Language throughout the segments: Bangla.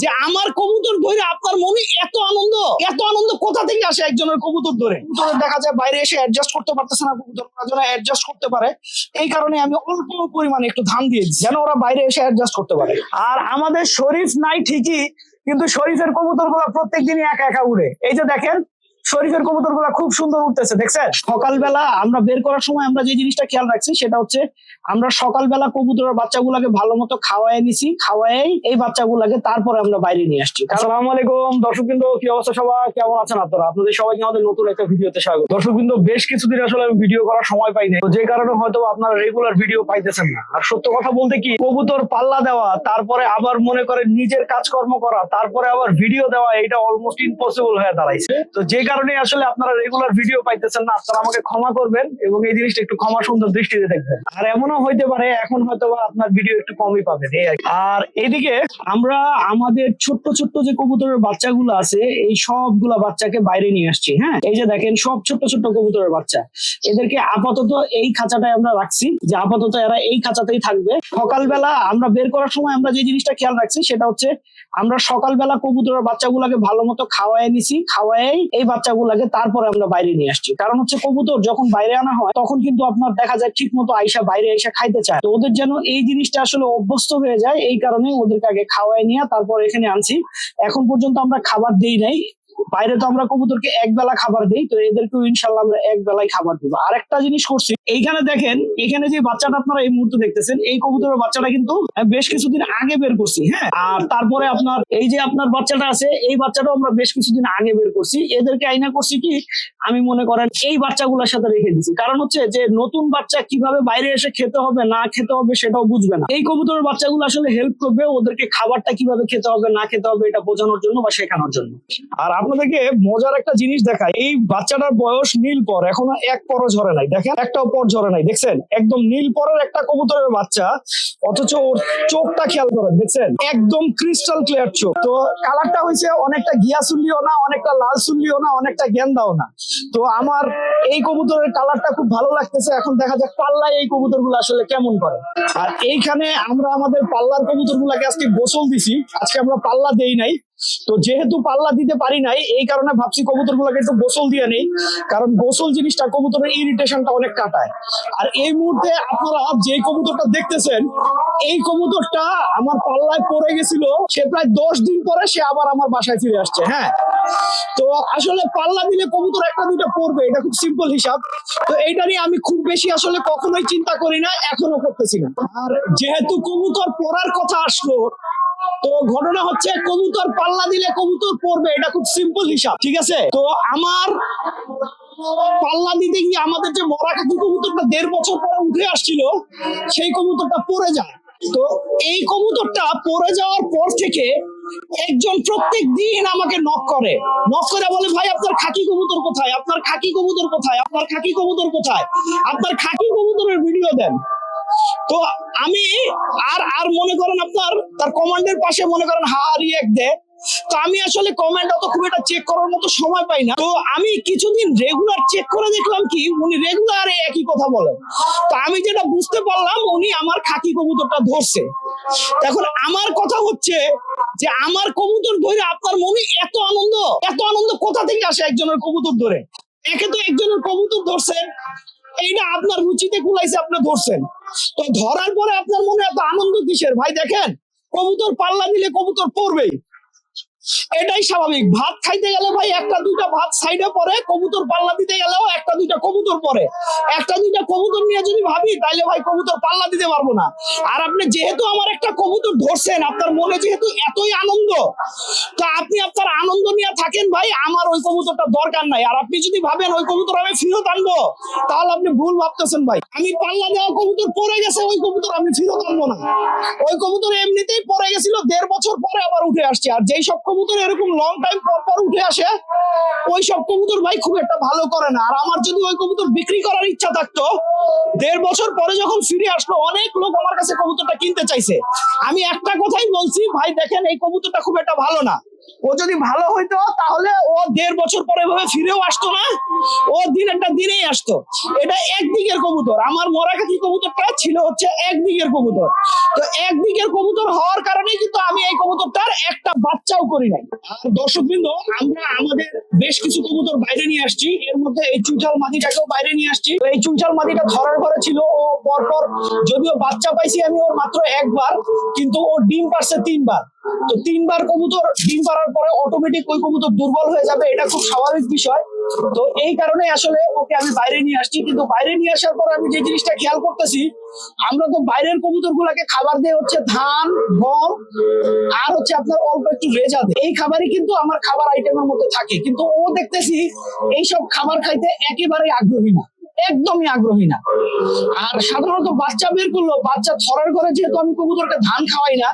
যে আমার কবুতর ধরে আপনার মনে এত আনন্দ এত আনন্দ কোথা থেকে আসে একজনের কবুতর ধরে? দেখা যায় বাইরে এসে অ্যাডজাস্ট করতে পারতেছে না, কবুতর অ্যাডজাস্ট করতে পারে। এই কারণে আমি অল্প পরিমাণে একটু ধান দিয়ে যেন ওরা বাইরে এসে অ্যাডজাস্ট করতে পারে। আর আমাদের শরীফ নাই ঠিকই, কিন্তু শরীফের কবুতরগুলা প্রত্যেক দিনই একা একা উড়ে। এই যে দেখেন শরীফের কবুতরগুলা খুব সুন্দর উঠতেছে, দেখছেন? সকালবেলা আমরা বের করার সময় আমরা যে জিনিসটা খেয়াল রাখছি সেটা হচ্ছে আমরা সকালবেলা কবুতরের বাচ্চাগুলাকে ভালো মতো খাওয়াই নিছি খাওয়াই এই বাচ্চাগুলাকে তারপরে আমরা বাইরে নিয়ে আসছি। আসসালামু আলাইকুম দর্শক বিন্দু কি অবস্থা সবাই কেমন আছেন আপনারা? আপনাদের সবাইকে আমাদের নতুন একটা ভিডিওতে স্বাগত। দর্শক বিন্দু বেশ কিছুদিন আসলে আমি ভিডিও করার সময় পাই নাই। তো যে কারণে হয়তো আপনারা রেগুলার ভিডিও পাইতেছেন না। আর সত্য কথা বলতে কি, কবুতর পাল্লা দেওয়া, তারপরে আবার মনে করেন নিজের কাজকর্ম করা, তারপরে আবার ভিডিও দেওয়া এটা অলমোস্ট ইম্পসিবল হয়ে দাঁড়াইছে। তো যে কারণে আসলে আপনারা রেগুলার ভিডিও পাইতেছেন না, আপনারা আমাকে ক্ষমা করবেন এবং এই জিনিসটা একটু ক্ষমা সুন্দর দৃষ্টিতে দেখবেন। আর এমনও হইতে পারে, এখন হয়তো আপনার ভিডিও একটু কমই পাবেন আর এদিকে আমরা আমাদের ছোট্ট ছোট্ট যে কবুতরের বাচ্চাগুলো আছে, এই সবগুলা বাচ্চাকে বাইরে নিয়ে আসছি হ্যাঁ? এই যে দেখেন, সব ছোট্ট ছোট্ট কবুতরের বাচ্চা। এদেরকে আপাতত এই খাঁচাটায় আমরা রাখছি, যে আপাতত এরা এই খাঁচাতেই থাকবে। সকালবেলা আমরা বের করার সময় আমরা যে জিনিসটা খেয়াল রাখছি, সেটা হচ্ছে আমরা সকালবেলা কবুতরের বাচ্চাগুলোকে ভালো মতো খাওয়াই নিছি খাওয়াই এই বাচ্চাগুলোকে তারপরে আমরা বাইরে নিয়ে আসছি। কারণ হচ্ছে কবুতর যখন বাইরে আনা হয়, তখন কিন্তু আপনার দেখা যায় ঠিক মতো আইসা বাইরে এসে খাইতে চায় তো ওদের যেন এই জিনিসটা আসলে অভ্যস্ত হয়ে যায়, এই কারণে ওদেরকে আগে খাওয়াই নিয়ে তারপর এখানে আনছি। এখন পর্যন্ত আমরা খাবার দিই নাই। বাইরে তো আমরা কবুতরকে এক বেলা খাবার দেই, তো এদেরকেও ইনশাল্লাহ আমরা এক বেলায় খাবার দিব। আর একটা জিনিস করছি, এইখানে দেখেন, এখানে যে বাচ্চাটা আপনারা এই মুহূর্তে দেখতেছেন, এই কবুতরের বাচ্চাটা কিন্তু বেশ কিছুদিন আগে বের করছি হ্যাঁ? আর তারপরে আপনার, এই যে আপনার বাচ্চাটা আছে, এই বাচ্চাটাও আমরা বেশ কিছুদিন আগে বের করছি। এদেরকে আইনা করছি কি, আমি মনে করেন, এই বাচ্চাগুলোর সাথে রেখে দিছি। কারণ হচ্ছে যে, নতুন বাচ্চা কীভাবে বাইরে এসে খেতে হবে, না খেতে হবে, সেটাও বুঝবে না। এই কবুতরের বাচ্চাগুলো আসলে হেল্প করবে, ওদেরকে খাবারটা কীভাবে খেতে হবে, না খেতে হবে, এটা বোঝানোর জন্য বা শেখানোর জন্য। আর আপনাদেরকে মজার একটা জিনিস দেখায় এই বাচ্চাটার বয়স নীল পর, এখনও এক পরও ঝরে নাই। দেখেন, একটাও পর ঝরে নাই, দেখছেন? একদম নীল পরের একটা কবুতরের বাচ্চা, অথচ ওর চোখটা খেয়াল করেন, দেখছেন? একদম ক্রিস্টাল ক্লিয়ার চোখ। তো কালারটা হয়েছে অনেকটা গিয়া চুল্লিও না, অনেকটা লাল চুল্লিও না, অনেকটা গেন্দাও না। তো আমার এই কবুতরের কালারটা খুব ভালো লাগতেছে। এখন দেখা যাক পাল্লায় এই কবুতরগুলো আসলে কেমন করে। আর এইখানে আমরা আমাদের পাল্লার কবুতর গুলাকে আজকে গোসল দিছি। আজকে আমরা পাল্লা দেই নাই। তো যেহেতু পাল্লা দিতে পারি নাই, এই কারণে ভাবছি কবুতর গুলাকে একটু গোসল দিয়ে নেই। কারণ গোসল জিনিসটা কবুতরের ইরিটেশনটা অনেক কাটায়। আর এই মুহূর্তে আপনারা যে কবুতরটা দেখতেছেন, এই কবুতরটা আমার পাল্লায় পড়ে গেছিল, সে প্রায় দশ দিন পরে সে আবার আমার বাসায় ফিরে আসছে হ্যাঁ? তো আসলে পাল্লা দিলে কবুতর একটা দুটো পড়বে, এটা খুব সিম্পল হিসাব। তো এইটা নিয়ে আমি খুব বেশি আসলে কখনোই চিন্তা করি না, এখনও করতেছি না। আর যেহেতু কবুতর পড়ার কথা আসলো তো ঘটনা হচ্ছে কবুতর পাল্লা দিলে কবুতর পড়বে, এটা খুব সিম্পল হিসাব, ঠিক আছে? তো আমার পাল্লা দিতে গিয়ে আমাদের যে মরা খাকি কবুতরটা দেড় বছর পরে উঠে আসছিল, সেই কবুতরটা পড়ে যায়। তো এই কবুতরটা পড়ে যাওয়ার পর থেকে একজন প্রত্যেক দিন আমাকে নক করে। নক করে বলে, ভাই, আপনার খাকি কবুতর কোথায়? আপনার খাকি কবুতর কোথায়? আপনার খাকি কবুতর কোথায়? আপনার খাকি কবুতরের ভিডিও দেন। তো আমি আর আর মনে করেন আপনার, তার কমান্ডের পাশে মনে করেন হা রিয়েক্ট দেয় তো আমি আসলে কমেন্ট অত খুব একটা চেক করার মতো সময় পাই না। তো আমি কিছুদিন রেগুলার চেক করে দেখলাম কি, উনি রেগুলার একই কথা বলেন। তো আমি যেটা বুঝতে পারলাম, উনি আমার খাকি কবুতরটা ধরছে। এখন আমার কথা হচ্ছে যে, আমার কবুতর ধরে আপনার মনে এত আনন্দ এত আনন্দ কোথা থেকে আসে একজনের কবুতর ধরে? একে তো একজনের কবুতর ধরছেন আপনার রুচিতে কুলাইছে, আপনি ধরছেন। তো ধরার পরে আপনার মনে এত আনন্দ কিসের? ভাই, দেখেন, কবুতর পাল্লা দিলে কবুতর পড়বেই। এটাই স্বাভাবিক। ভাত খাইতে গেলে ভাই একটা দুইটা ভাত সাইডে পরে কবুতর পাল্লা দিতে গেলেও একটা দুইটা কবুতর পরে একটা দুইটা কবুতর নিয়ে যদি ভাবি, তাইলে ভাই কবুতর পাল্লা দিতে পারব না। আর আপনি যেহেতু আমার একটা কবুতর ধরছেন, আপনার মনে যেহেতু এতই আনন্দ, তো আনন্দ নিয়ে থাকেন ভাই, আমার ওই কবুতরটা দরকার নাই। আর আপনি যদি ভাবেন ওই কবুতর আমি ফেরত আনব, তাহলে আপনি ভুল ভাবতেছেন ভাই। আমি পাল্লা দেওয়া কবুতর পড়ে গেছে, ওই কবুতর আমি ফেরত আনব না। ওই কবুতর এমনিতেই পড়ে গেছিল, দেড় বছর পরে আবার উঠে আসছে। আর যেই সব কবুতর এরকম লং টাইম পর পর উঠে আসে, ওই সব কবুতর ভাই খুব একটা ভালো করে না। আর আমার যদি ওই কবুতর বিক্রি করার ইচ্ছা থাকতো, দেড় বছর পরে যখন ফিরে আসলো, অনেক লোক আমার কাছে কবুতরটা কিনতে চাইছে। আমি একটা কথাই বলছি, ভাই দেখেন, এই কবুতরটা খুব একটা ভালো না। ও যদি ভালো হইতো, তাহলে ও দেড় বছর পরে এভাবে ফিরেও আসতো না। ও দিনেরটা দিনেই আসতো। এটা একদিকের কবুতর। আমার মরা মরাকাঠি কবুতরটা ছিল হচ্ছে একদিকের কবুতর। তো একদিকের কবুতর হওয়ার কারণে কিন্তু আমি এই কবুতরটার একটা বাচ্চাও করি নাই। আর দর্শকবৃন্দ, আমরা আমাদের বেশ কিছু কবুতর বাইরে নিয়ে আসছি। এর মধ্যে এই চুইঠাল মাটিটাকেও বাইরে নিয়ে আসছি। এই চুইঠাল মাটিটা ধরার ঘরে ছিল। ও পরপর যদিও বাচ্চা পাইছি আমি ওর মাত্র একবার, কিন্তু ও ডিম পারছে তিনবার। তো তিনবার কবুতর ডিম পারার পরে অটোমেটিক ওই কবুতর দুর্বল হয়ে যাবে, এটা খুব স্বাভাবিক বিষয়। তো এই কারণে আসলে ওকে আমি বাইরে নিয়ে আসছি। কিন্তু বাইরে নিয়ে আসার পর আমি যে জিনিসটা খেয়াল করতেছি, আমরা তো বাইরের কবুতর গুলাকে খাবার দিয়ে হচ্ছে ধান, গম, আর হচ্ছে আপনার অল্প একটু রেজা এই খাবারই কিন্তু আমার খাবার আইটেমের মধ্যে থাকে। কিন্তু ও দেখতেছি এইসব খাবার খাইতে একেবারেই আগ্রহী না। একদমই আগ্রহী না। আর সাধারণত বাচ্চা বের করল বাচ্চা ধরার করে যেহেতু আমি কবুতরকে ধান খাওয়াই না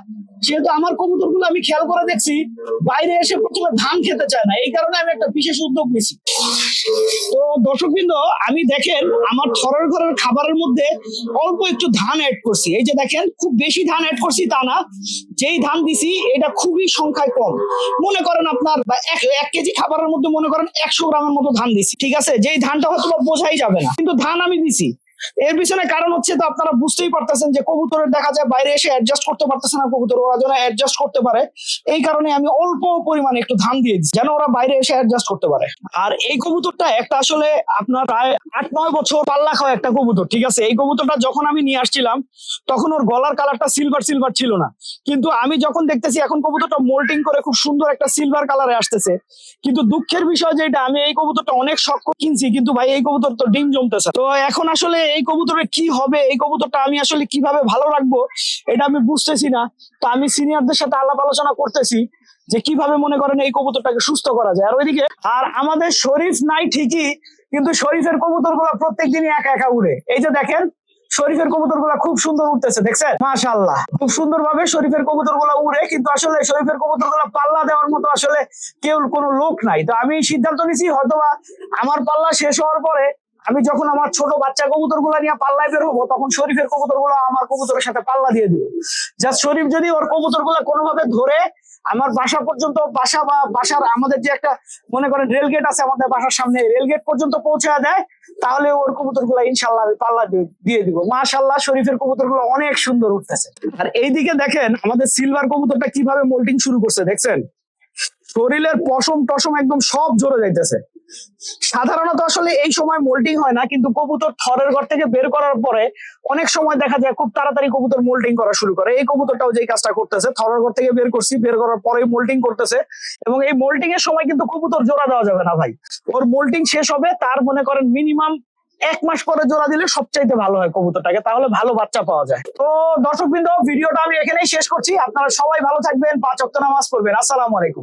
সেহেতু আমার কবুতরগুলো আমি খেয়াল করে দেখছি, বাইরে এসে প্রথমে ধান খেতে চায় না। এই কারণে আমি একটা বিশেষ উদ্যোগ নিছি তো দর্শকবৃন্দ, আমি দেখেন, আমার থরের ঘরের খাবারের মধ্যে অল্প একটু ধান অ্যাড করছি। এই যে দেখেন, খুব বেশি ধান অ্যাড করছি তা না। যেই ধান দিছি, এটা খুবই সংখ্যায় কম। মনে করেন আপনার এক কেজি খাবারের মধ্যে মনে করেন একশো গ্রামের মতো ধান দিছি। ঠিক আছে? যেই ধানটা হয়তো বোঝাই যাবে না। কিন্তু ধান আমি দিছি। এর পিছনে কারণ হচ্ছে তো আপনারা বুঝতেই পারতেছেন যে কবুতরের দেখা যায় বাইরে এসে অ্যাডজাস্ট করতে পারতেছে না কবুতর, ওরা যেন অ্যাডজাস্ট করতে পারে। এই কারণে আমি অল্প পরিমাণে একটু ধান দিয়ে দিই, যেন ওরা বাইরে এসে অ্যাডজাস্ট করতে পারে। আর এই কবুতরটা একটা আসলে আপনার প্রায় আট নয় বছর পাল্লা খাওয়া একটা কবুতর, ঠিক আছে? এই কবুতরটা যখন আমি নিয়ে আসছিলাম, তখন ওর গলার কালারটা সিলভার সিলভার ছিল না। কিন্তু আমি যখন দেখতেছি এখন কবুতরটা মোল্টিং করে খুব সুন্দর একটা সিলভার কালারে আসতেছে। কিন্তু দুঃখের বিষয় যেটা আমি এই কবুতরটা অনেক শখ কিনছি, কিন্তু ভাই, এই কবুতর তো ডিম জমতেছে। তো এখন আসলে এই কবুতরের কি হবে? এই কবুতরটা আমি আসলে কীভাবে ভালো রাখব? এটা আমি বুঝতেছি না। তো আমি সিনিয়রদের সাথে আলাপ আলোচনা করতেছি যে কীভাবে মনে করেন এই কবুতরটাকে সুস্থ করা যায়। আর ওইদিকে, আর আমাদের শরীফ নাই ঠিকই, কিন্তু শরীফের কবুতরগুলা প্রত্যেক দিনই একা একা উড়ে। এই যে দেখেন, শরীফের কবুতরগুলা খুব সুন্দর উঠতেছে দেখছেন? মাশাল্লাহ খুব সুন্দর ভাবে শরীফের কবুতরগুলা উড়ে, কিন্তু আসলে শরীফের কবুতরগুলা পাল্লা দেওয়ার মতো আসলে কেউ কোনো লোক নাই। তো আমি সিদ্ধান্ত নিছি, হয়তোবা আমার পাল্লা শেষ হওয়ার পরে আমি যখন আমার ছোট বাচ্চা কবুতরগুলা নিয়ে পাল্লায় বের হব, তখন শরীফের কবুতরগুলো আমার কবুতরের সাথে পাল্লা দিয়ে দিবে। জাস্ট শরীফ যদি ওর কবুতরগুলা কোনোভাবে ধরে, আমার বাসা পর্যন্ত বাসা বা বাসার আমাদের যে একটা, মনে করেন রেল গেট আছে আমাদের বাসার সামনে রেল গেট পর্যন্ত পৌঁছে দেয়, তাহলে ওর কবুতরগুলা ইনশাল্লাহ আমি পাল্লা দিয়ে- দিয়ে দিব। মাশাল্লাহ শরীফের কবুতরগুলো অনেক সুন্দর উঠতেছে। আর এইদিকে দেখেন, আমাদের সিলভার কবুতরটা কীভাবে মোল্টিং শুরু করছে, দেখছেন? শরীরের পশম টসম একদম সব জোরে যাইতেছে। সাধারণত আসলে এই সময় মোল্টিং হয় না, কিন্তু কবুতর থরের ঘর থেকে বের করার পরে অনেক সময় দেখা যায় খুব তাড়াতাড়ি কবুতর মোল্টিং করা শুরু করে। এই কবুতরটাও যেই কাজটা করতেছে, থরের ঘর থেকে বের করছি, বের করার পরেই মোল্টিং করতেছে এবং এই মোল্টিং এর সময় কিন্তু কবুতর জোড়া দেওয়া যাবে না ভাই। ওর মোল্টিং শেষ হবে, তার মনে করেন মিনিমাম এক মাস পরে জোড়া দিলে সবচাইতে ভালো হয় কবুতরটাকে, তাহলে ভালো বাচ্চা পাওয়া যায়। তো দর্শক ভিডিওটা আমি এখানেই শেষ করছি। আপনারা সবাই ভালো থাকবেন, পাঁচ অক্ট নামাজ পড়বেন। আসসালামু আলাইকুম।